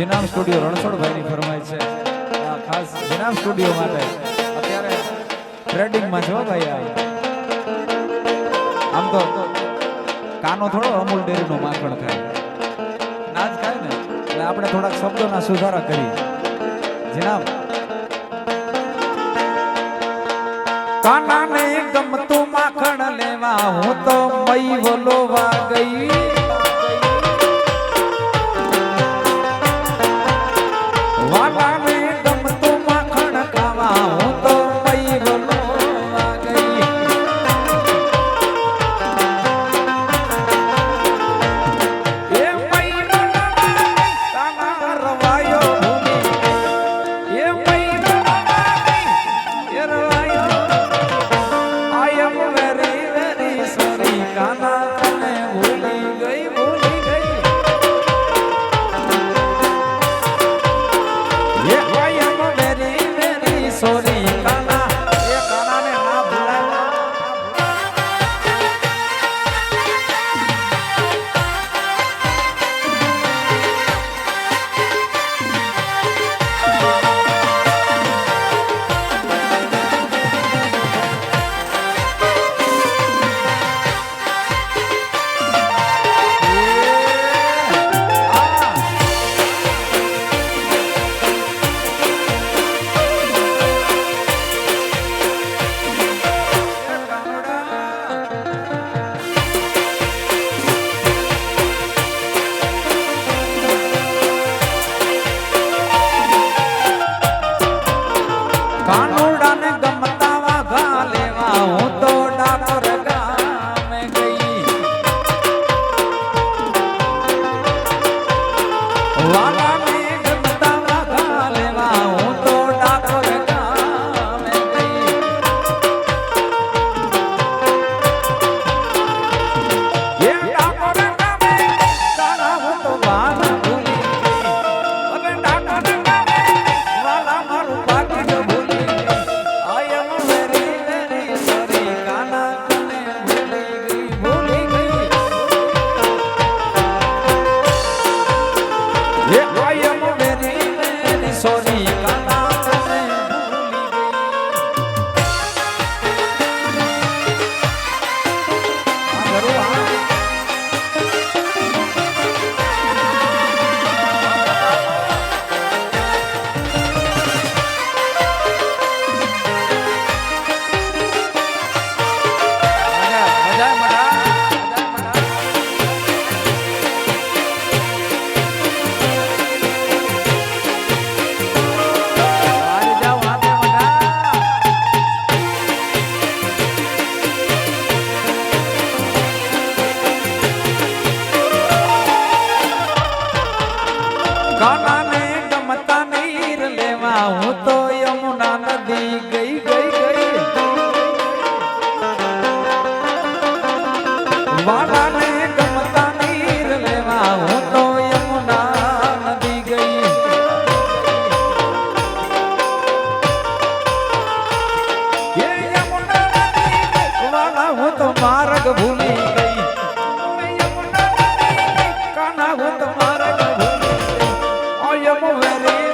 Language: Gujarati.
જીનામ સ્ટુડિયો રણછોડભાઈની ફરમાય છે. ખાસ જીનામ સ્ટુડિયો માટે અત્યારે ટ્રેડિંગમાં છો ભાઈ આમ તો કાનો થોડો અમૂલ નો માખણ ખાય નાચ ખાય ને, એટલે આપણે થોડાક શબ્દોના સુધારા કરીએ. જીનામ કાના ને ગમતું માખણ લેવા હું તો મઈ વલોવા ગઈ. por હું તો યમુના નદી ગઈ ગઈ ગઈ. વાડાને ગમતા નીર લેવા હું તો યમુના નદી ગઈ. એ કાના હું તો માર્ગ ગઈ. ઓ યમુના